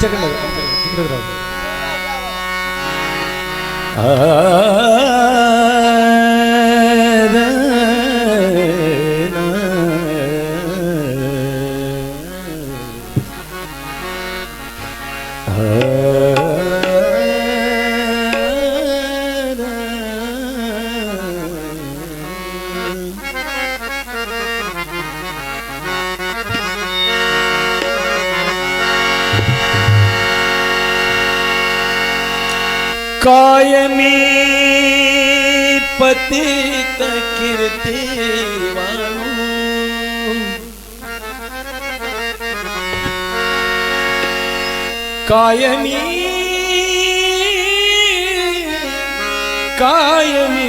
Second second तिकडेच राहू कायमी पतित कीर्ती कायमी कायमी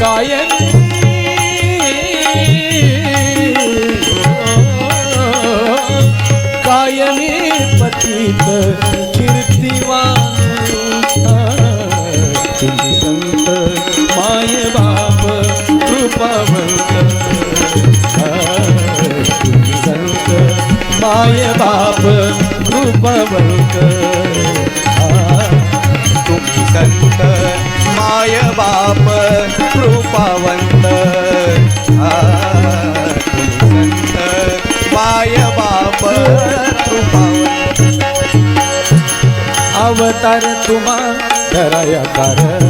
कायम कायमी पतित कीर्तिवा तुम्ही संत माय बाप कृपावंत तुम्ही संत माय बाप कृपावंत तुम्ही संत माय बाप कृपावंत आ, संत माय बाप कृपावंत अवतार तुम्हा धराया कारण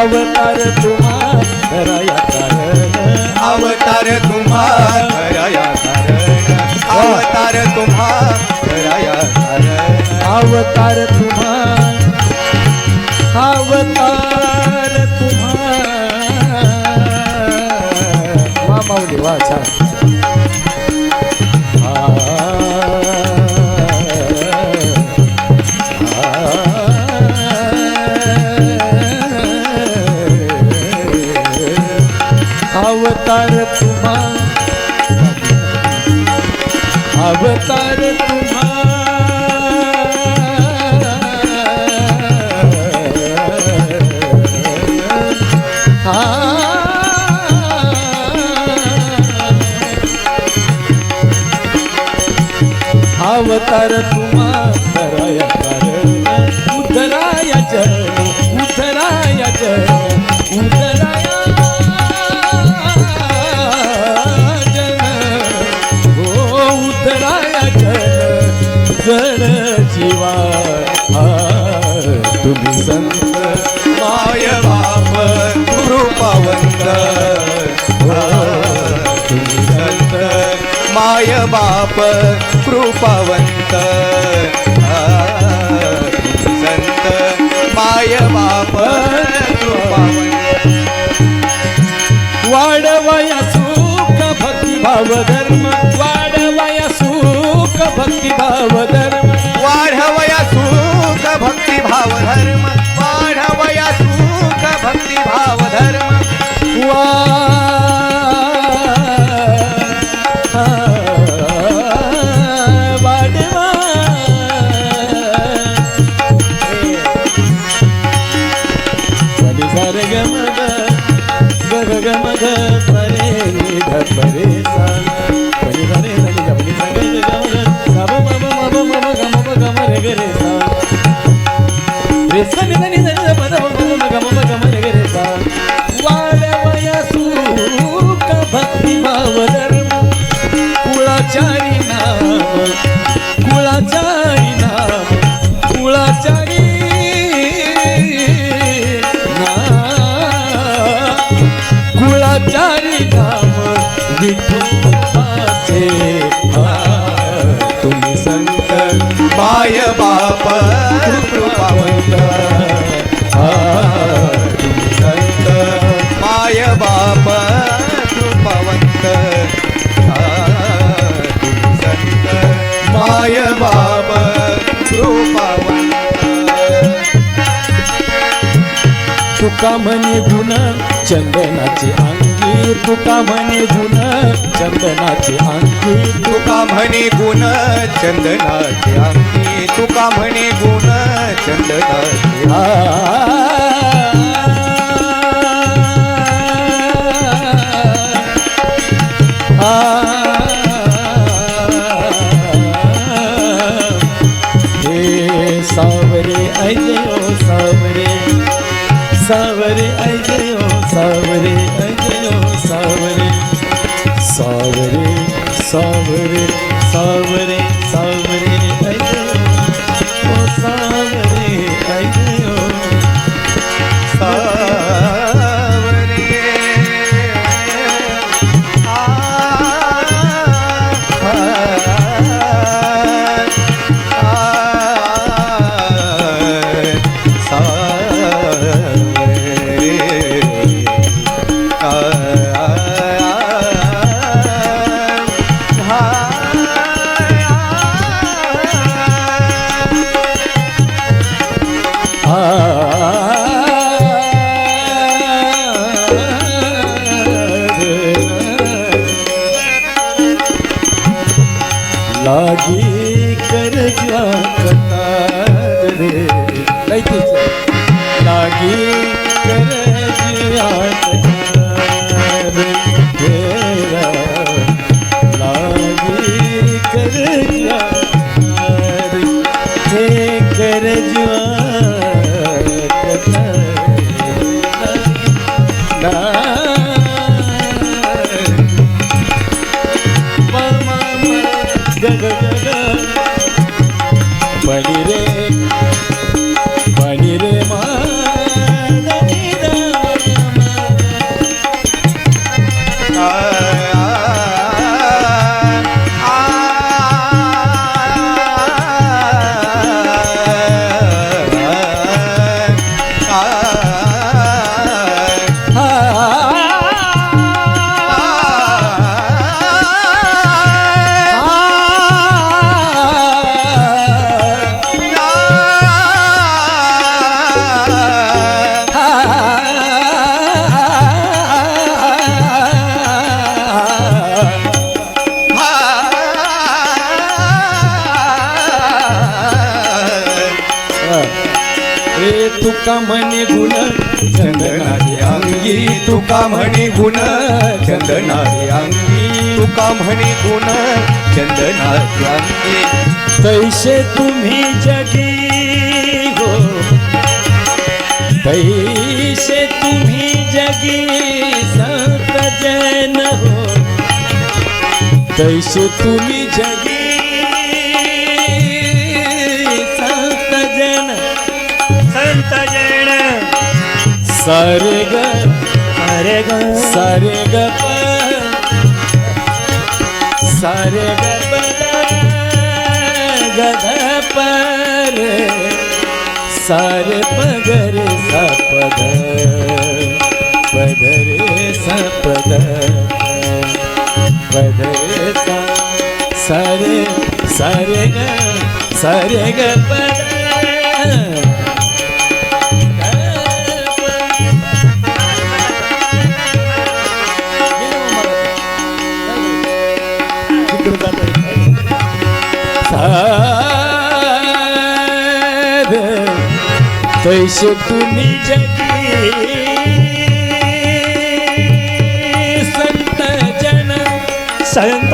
अवतार तुम्हा धराया कारण अवतार तुम्हा खराया कारण अवतार तुम्हा खराया कारण अवतार तुम्हा अवतार वा माऊली अवतार तुम्हा अवतार तुम्हा हा. अवतार तुम्हा धराया कारण उतराया जन उतराया जन उतराया। जन हो उतराया जन जन जीवा। तुम्ही संत माय बाप गुरु पावंत तुम्ही संत माय बाप कृपावंत ಯಾವ ಧರ್ಮ संत माय बाप कृपावंत संत माय बाप कृपावंत संत माय बाप कृपावंत तुका म्हणे गुण चंदनाचे अंग तुका म्हणे गुण चंदनाचे अंगी. तुका म्हणे गुण चंदनाचे अंगी. तुका म्हणे गुण चंदनाचे सावरे ऐजयो तुका म्हणे गुण चंदनाचे अंगी. तुका म्हणे गुण चंदनाचे अंगी. तुका म्हणे गुण चंदनाचे अंगी. तैसे तुम्ही जगी हो. तैसे तुम्ही जगी संत जन हो. तैसे तुम्ही जगी सारे ग सारे ग सारे ग सारे ग सारे पगरे सपद पदरे सपद पदरे सा सारे सारे ग सारे ग पद तैसे तुम्ही जगी? संत जन संत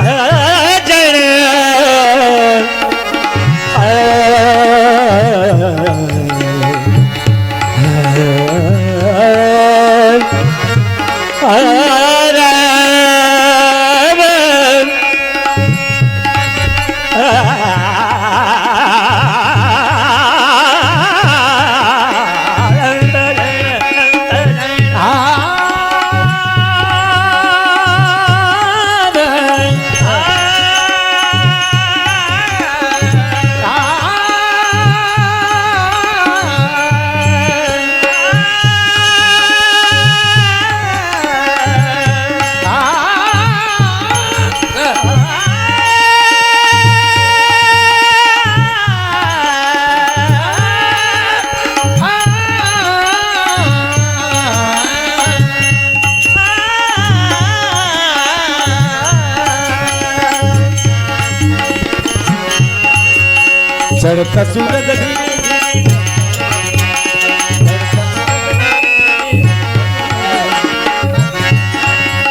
चढत सूरज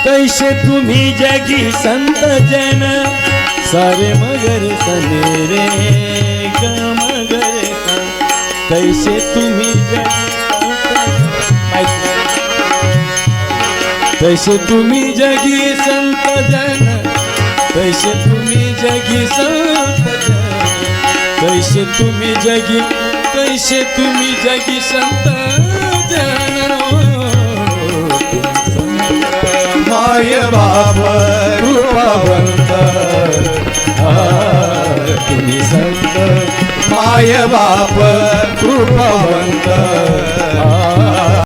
कैसे तुम्ही जगी संत जन सारे मगर सनेरे ग मगर कैसे तुम्ही जगी तुम्ही जगी संत जन कैसे तुम्ही जगी संत तैसे तुम्ही जगी तैसे तुम्ही जगी संत माय बाप कृपावंत तुम्ही संत माय बाप कृपावंत